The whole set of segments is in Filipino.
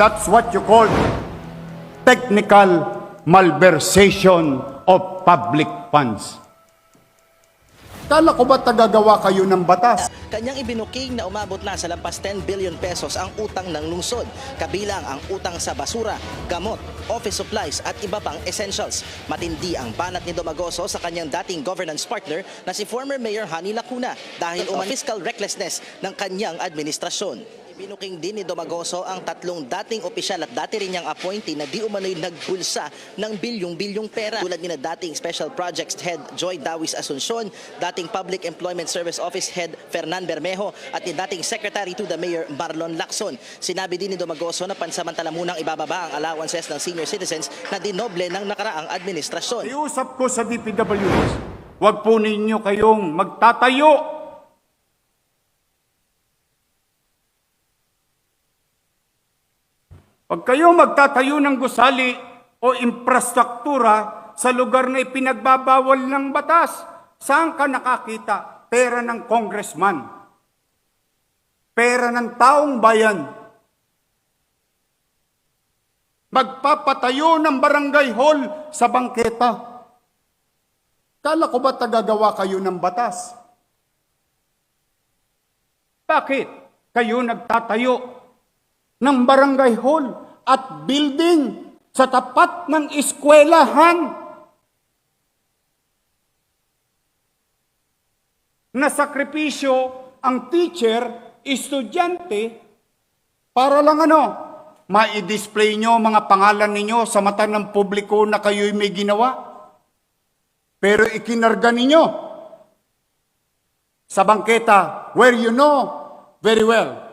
That's what you call technical malversation of public funds. Kala ko ba tagagawa kayo ng batas? Kanyang ibinuking na umabot na sa lampas 10 billion pesos ang utang ng lungsod, kabilang ang utang sa basura, gamot, office supplies at iba pang essentials. Matindi ang banat ni Domagoso sa kanyang dating governance partner na si former Mayor Hani Lacuna dahil umang fiscal recklessness ng kanyang administrasyon. Ibinuking din ni Domagoso ang tatlong dating opisyal at dati rin niyang appointee na di umano'y nagbulsa ng bilyong-bilyong pera. Tulad ni na dating Special Projects Head Joy Dawis Asuncion, dating Public Employment Service Office Head Fernan Bermejo at ni dating Secretary to the Mayor Marlon Lacson. Sinabi din ni Domagoso na pansamantala munang ibababa ang allowances ng senior citizens na dinoble ng nakaraang administrasyon. Iusap ko sa DPWH, huwag po ninyo kayong magtatayo Pag kayo magtatayo ng gusali o infrastruktura sa lugar na ipinagbabawal ng batas, saan ka nakakita? Pera ng congressman. Pera ng taong bayan. Magpapatayo ng barangay hall sa bangketa. Kala ko ba tagagawa kayo ng batas? Bakit kayo nagtatayo ng barangay hall at building sa tapat ng eskwelahan? Na sakripisyo ang teacher, estudyante, para lang ano, ma-display nyo mga pangalan ninyo sa mata ng publiko na kayo'y may ginawa. Pero ikinarga ninyo sa bangketa where you know very well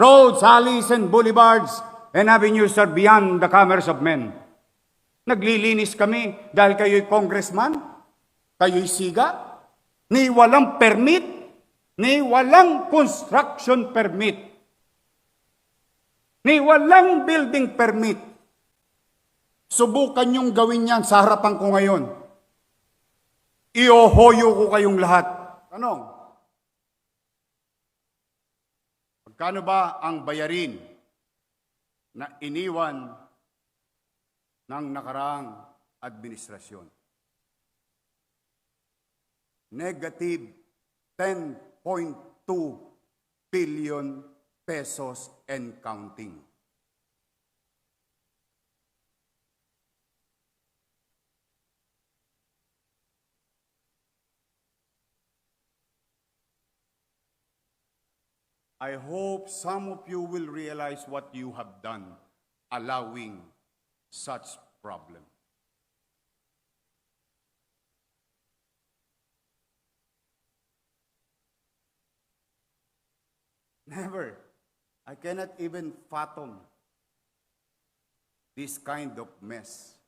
roads, alleys, and boulevards and avenues are beyond the commerce of men. Naglilinis kami dahil kayo'y congressman, kayo'y siga, ni walang permit, ni walang construction permit, ni walang building permit. Subukan yung gawin yan sa harapan ko ngayon. Iohoyo ko kayong lahat. Tanong, magkano ba ang bayarin na iniwan ng nakaraang administrasyon? Negative 10.2 billion pesos and counting. I hope some of you will realize what you have done, allowing such problem. Never. I cannot even fathom this kind of mess.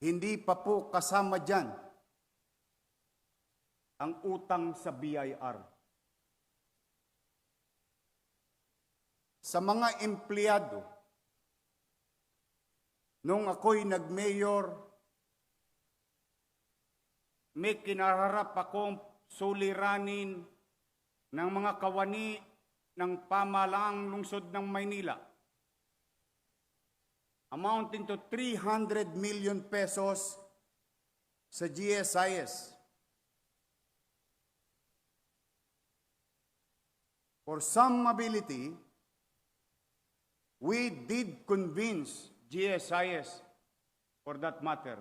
Hindi pa po kasama dyan ang utang sa BIR. Sa mga empleyado, nung ako'y nag-mayor, may kinaharap akong suliranin ng mga kawani ng pamalaang lungsod ng Maynila amounting to 300 million pesos sa GSIS. For some ability, we did convince GSIS, for that matter,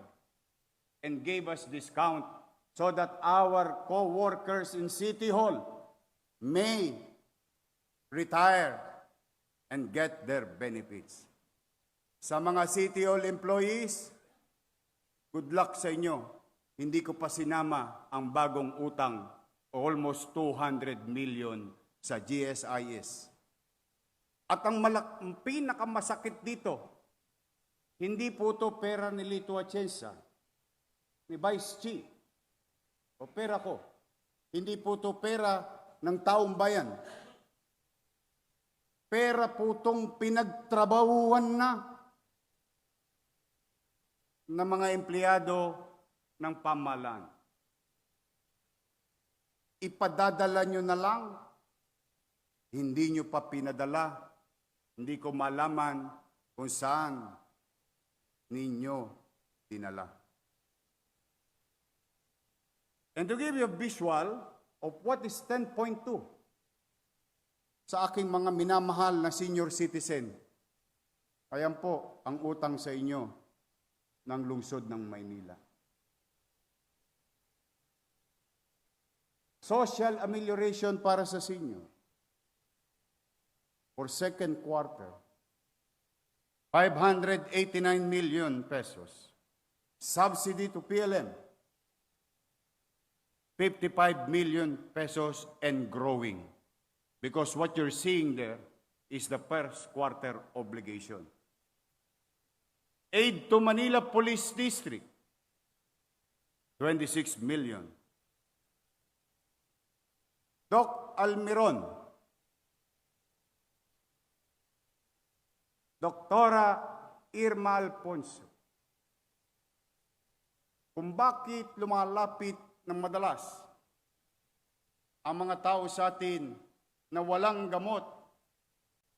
and gave us discount so that our co-workers in City Hall may retire and get their benefits. Sa mga City Hall employees, good luck sa inyo. Hindi ko pa sinama ang bagong utang, almost 200 million sa GSIS. At ang, malak- pinakamasakit dito, hindi po to pera ni Lito Atienza, ni Vice Chief, o pera ko. Hindi po to pera ng taong bayan. Pera po tong pinagtrabahuan na ng mga empleyado ng pamalan. Ipadadala nyo na lang, hindi nyo pa pinadala hindi ko malaman kung saan ninyo dinala. And to give you a visual of what is 10.2 sa aking mga minamahal na senior citizen, ayan po ang utang sa inyo ng lungsod ng Maynila. Social amelioration para sa senior for second quarter, 589 million pesos. Subsidy to PLM, 55 million pesos and growing. Because what you're seeing there is the first quarter obligation. Aid to Manila Police District, 26 million. Doc Almiron, Doktora Irma Alfonso, kung bakit lumalapit ng madalas ang mga tao sa atin na walang gamot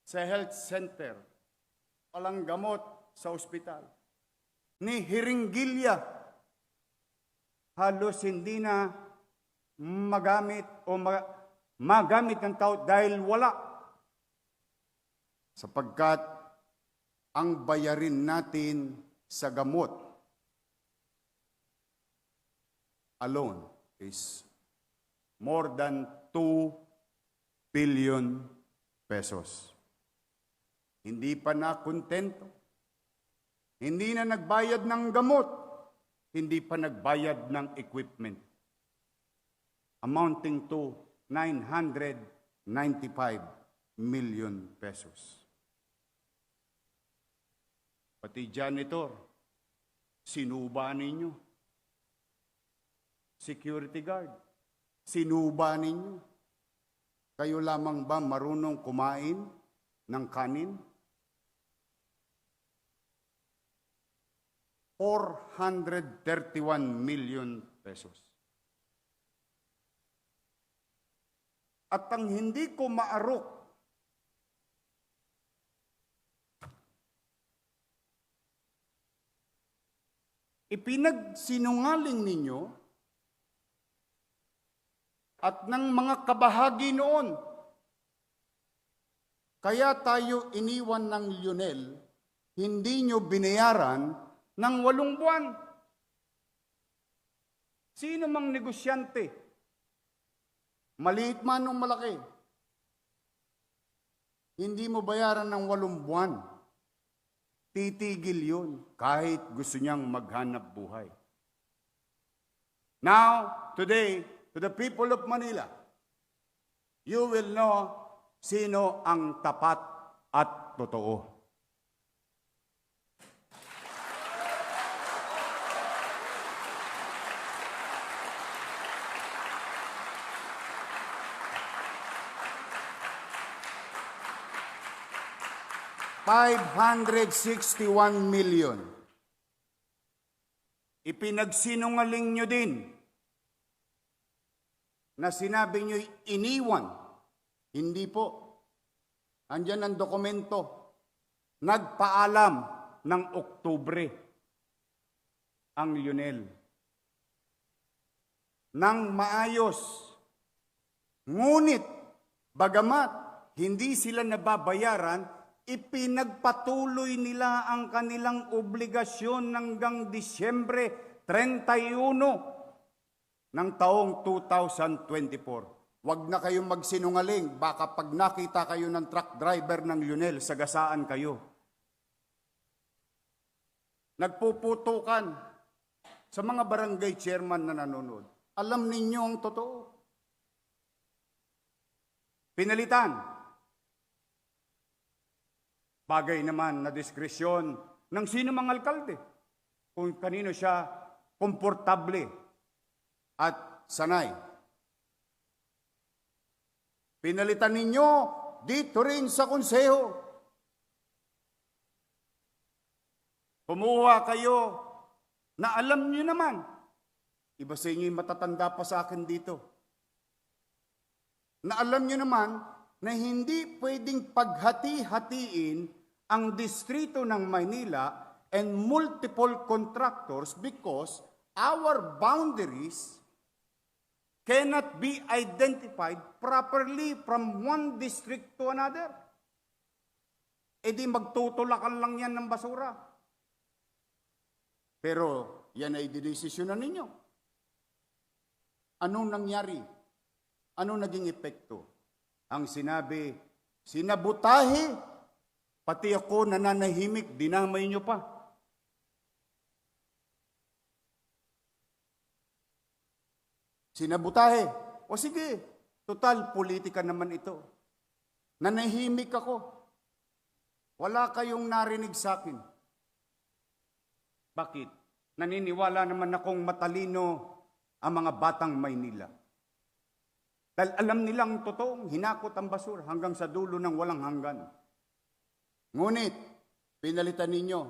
sa health center, walang gamot sa ospital, ni Hiringgilya, halos hindi na magamit o ma- magamit ng tao dahil wala. Sapagkat ang bayarin natin sa gamot alone is more than 2 billion pesos. Hindi pa na kontento. Hindi na nagbayad ng gamot. Hindi pa nagbayad ng equipment. Amounting to 995 million pesos. Pati janitor, sinuba ninyo. Security guard, sinuba ninyo. Kayo lamang ba marunong kumain ng kanin? 431 million pesos. At ang hindi ko maarok ipinagsinungaling ninyo at ng mga kabahagi noon. Kaya tayo iniwan ng Lionel, hindi nyo binayaran ng walong buwan. Sino mang negosyante, maliit man o malaki, hindi mo bayaran ng walong buwan. Titigil yun kahit gusto niyang maghanap buhay. Now, today, to the people of Manila, you will know sino ang tapat at totoo. $561 million. Ipinagsinungaling nyo din na sinabi nyo iniwan. Hindi po. Andyan ang dokumento. Nagpaalam ng Oktubre ang Lionel. Nang maayos. Ngunit, bagamat hindi sila nababayaran, ipinagpatuloy nila ang kanilang obligasyon hanggang Disyembre 31 ng taong 2024. Huwag na kayong magsinungaling, baka pag nakita kayo ng truck driver ng Lionel, sagasaan kayo. Nagpuputukan sa mga barangay chairman na nanonood. Alam ninyo ang totoo. Pinalitan. Bagay naman na diskresyon ng sino mang alkalde. Kung kanino siya komportable at sanay. Pinalitan ninyo dito rin sa konseho. Kumuha kayo na alam niyo naman. Iba sa inyo matatanda pa sa akin dito. Na alam niyo naman na hindi pwedeng paghati-hatiin ang distrito ng Maynila and multiple contractors because our boundaries cannot be identified properly from one district to another. E di magtutulakan lang yan ng basura. Pero yan ay didesisyonan ninyo. Anong nangyari? Anong naging epekto? Ang sinabi, sinabutahe, pati ako nananahimik, dinamay nyo pa. Sinabutahe. O sige, total politika naman ito. Nanahimik ako. Wala kayong narinig sa akin. Bakit? Naniniwala naman akong matalino ang mga batang Maynila. Dahil alam nilang totoong hinakot ang basura hanggang sa dulo ng walang hanggan. Ngunit, pinalitan ninyo.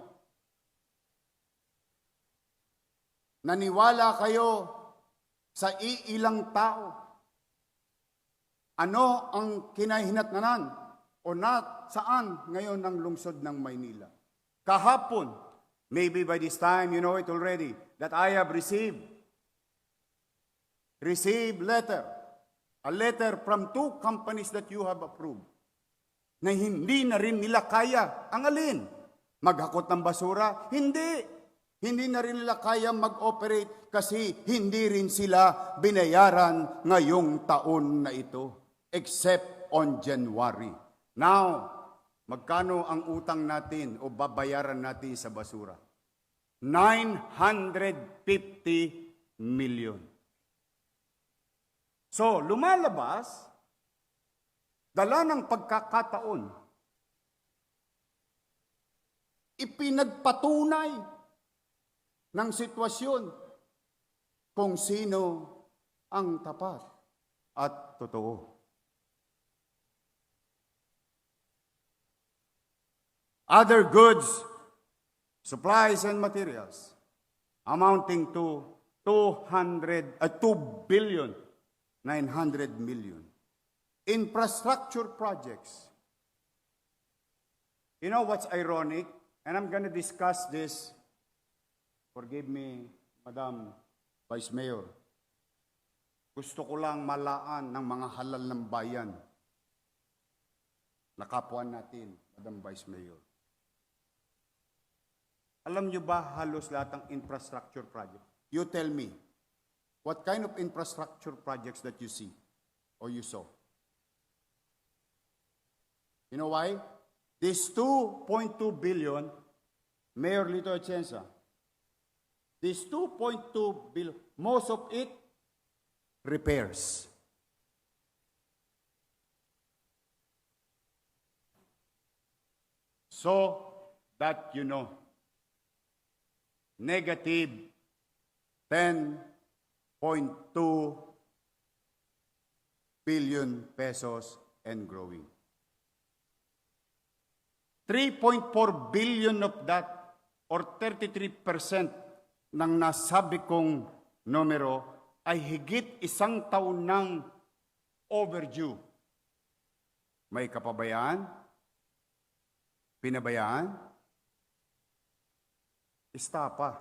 Naniwala kayo sa iilang tao. Ano ang kinahinatnanan o na saan ngayon ang lungsod ng Maynila? Kahapon, maybe by this time you know it already, that I have received, received letter, a letter from two companies that you have approved na hindi na rin nila kaya. Ang alin? Maghakot ng basura? Hindi. Hindi na rin nila kaya mag-operate kasi hindi rin sila binayaran ngayong taon na ito. Except on January. Now, magkano ang utang natin o babayaran natin sa basura? 950 million. So, lumalabas dala ng pagkakataon, ipinagpatunay ng sitwasyon kung sino ang tapat at totoo. Other goods, supplies and materials amounting to 200, uh, 2 billion 900 million infrastructure projects. You know what's ironic? And I'm going to discuss this. Forgive me, Madam Vice Mayor. Gusto ko lang malaan ng mga halal ng bayan na kapwa natin, Madam Vice Mayor. Alam niyo ba halos lahat ng infrastructure project? You tell me, what kind of infrastructure projects that you see or you saw? You know why? This 2.2 billion, Mayor Lito Atienza, this 2.2 billion, most of it repairs. So that you know, negative 10.2 billion pesos and growing. 3.4 billion of that or 33% ng nasabi kong numero ay higit isang taon ng overdue. May kapabayaan? Pinabayaan? Istapa.